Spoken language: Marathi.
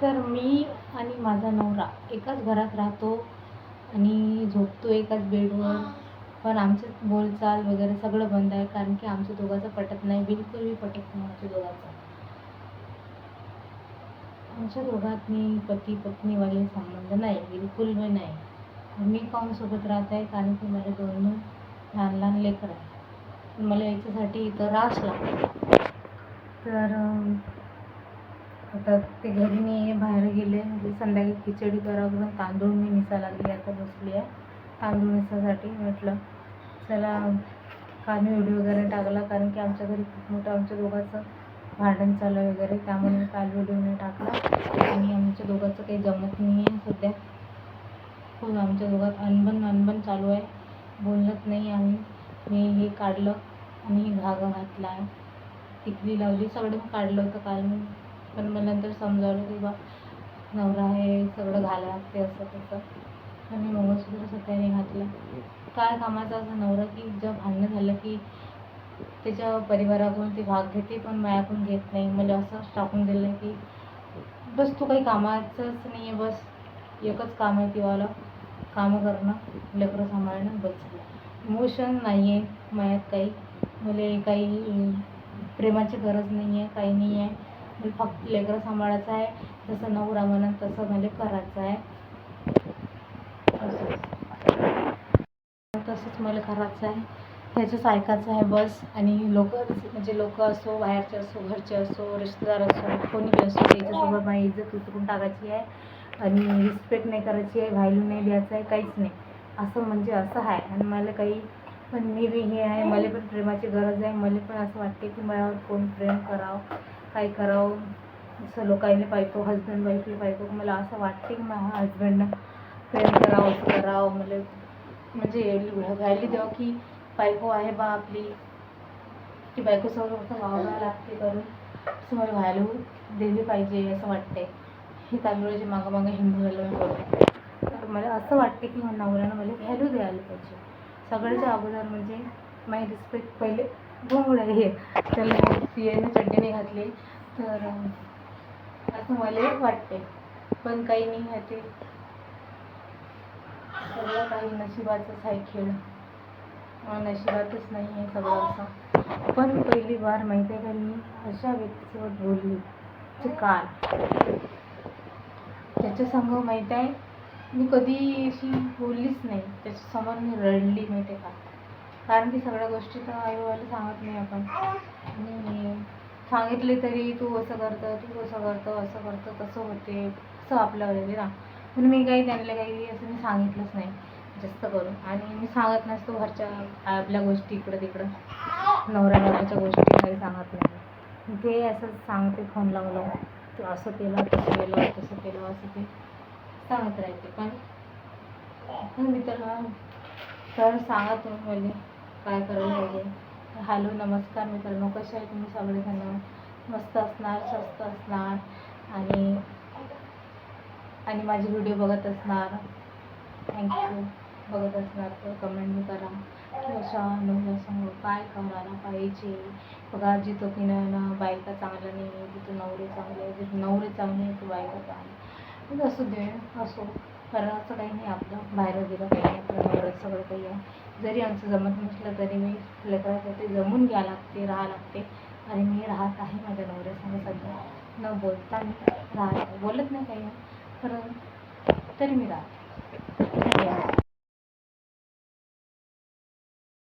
तर मी आणि माझा नवरा एकाच घरात राहतो आणि झोपतो एकाच बेडवर. पण आमचं बोलचाल वगैरे सगळं बंद आहे कारण की आमच्या दोघांचं पटत नाही. बिलकुलही पटत नाही आमच्या दोघांचं. आमच्या दोघात मी पती पत्नीवाले संबंध नाही बिलकुल बी नाही. मी काहून सोबत राहत आहे? कारण की माझे दोन लहान लहान लेकर आहे मला याच्यासाठी इथं रास लागतो. तर आता ते घरी मी बाहेर गेले म्हणजे संध्याकाळी खिचडी करावं तांदूळ मी निसा लागली आता बसली आहे. तांदूळ निसासाठी म्हटलं चला काल मी व्हिडिओ वगैरे टाकला कारण की आमच्या घरी खूप मोठं आमच्या दोघांचं भांडण चालू आहे वगैरे त्यामुळे मी काल व्हिडिओ नाही टाकला. आणि आमच्या दोघांचं काही जमत नाही आहे सध्या. खूप आमच्या दोघात अनबन अनबन चालू आहे. बोलत नाही आम्ही. मी हे काढलं आणि हे धागा घातला. आहे टिकली लावली सगळं काढलं होतं काल मी. पण मला नंतर समजावलं की बा नवरा हे सगळं घालावं लागते असं तसं. आणि मंगळसूत्र सत्याने घातलं. काय कामाचा असा नवरा की जेव्हा भांडणं झालं की त्याच्या परिवाराकडून ते भाग घेते पण माझ्याकडून घेत नाही. मला असंच टाकून दिलं की बस तू काही कामाचंच नाही आहे बस. एकच काम आहे तिवाला. कामं करणं लेकरं सांभाळणं बस इमोशन नाही आहे माझ्यात काही. मला काही प्रेमाची गरज नाही आहे काही नाही आहे म्हणजे फक्त लेकरं सांभाळायचं आहे जसं नवरा म्हणत तसं मला म्हणजे करायचं आहे. तसंच मला करायचं आहे. त्याचंच ऐकायचं आहे बस. आणि लोक म्हणजे लोक असो बाहेरचे असो घरचे असो रिश्तेदार असो कोणी असो त्याच्यासोबत माझी इज्जत उतरून टाकायची आहे. आणि रिस्पेक्ट नाही करायची आहे व्हॅल्यू नाही द्यायचं आहे काहीच नाही. असं म्हणजे असं आहे. आणि मला काही पण मी बी हे आहे मला पण प्रेमाची गरज आहे. मला पण असं वाटते की माझ्यावर कोण प्रेम करावं काय करावं असं लोकायले पाहिजे हजबंड वाईफला पाहिजे मला असं वाटते की माझ्या हजबंडनं प्रेम करावं असं करावं. मला म्हणजे व्हॅल्यू द्यावं की बायको आहे बा आपली की बायकोसोबत वागावं लागते करून असं मला व्हॅल्यू दिली पाहिजे असं वाटते. हे तांदूळाच्या मागं मागं हिंदू बोलते तर मला असं वाटते की नवऱ्यानं मला व्हॅल्यू द्यायला पाहिजे. सगळ्याच्या अगोदर म्हणजे माय रिस्पेक्ट पहिले घोंगड आहे त्याला पियाने चड्डी नाही घातली. तर असं मला वाटते. पण काही नाही आहे ते सगळं काही नशिबाचंच आहे खेळ. नशिबातच नाही आहे सगळं असं. पण पहिली बार माहिती आहे का मी? अशा व्यक्तीसोबत बोलली. काल. त्याच्या संग माहीत आहे मी कधी अशी बोललीच नाही. त्याच्यासमोर मी रडली माहिती आहे का? कारण की सगळ्या गोष्टी तर आईबाबाला सांगत नाही आपण. आणि सांगितले तरी तू असं करतं तू असं करतं असं करतं तसं होते. असं आपल्यावर ना. म्हणून मी काही त्यांना काही असं मी सांगितलंच नाही. जास्त करून. आणि मी सांगत नसतो घरच्या आपल्या गोष्टी इकडं तिकडं. नवऱ्या नवऱ्याच्या गोष्टी काही सांगत नाही. ते असं सांगते फोन लावलं तू असं केलं तसं केलं तसं केलं असं ते सांगत राहते पण मी तर तर सांगा तुम्ही मला काय करायला पाहिजे? हॅलो नमस्कार मित्रांनो कसे आहे तुम्ही सगळेजण? मस्त असणार स्वस्त असणार आणि आणि माझे व्हिडिओ बघत असणार. थँक्यू बघत असणार तर कमेंट बी करा. की अशा नवऱ्यासमोर काय करायला पाहिजे? बघा जिथं की ना बायका चांगल्या नाही आहे तिथं नवरे चांगले जिथं नवरे चांगले आहे तिथं बायका चांगली म्हणजे असू दे असो. करण्याचं असं काही नाही आपलं बाहेर गेलं काही नाही आपलं नवऱ्यात सगळं काही आहे. जरी आमचं जमत नसलं तरी मी लेकरासाठी जमून घ्या लागते राहा लागते. आणि मी राहत आहे माझ्या नवऱ्यासंग सध्या. न बोलता मी राहत बोलत नाही काही. नाही तरी मी राहते.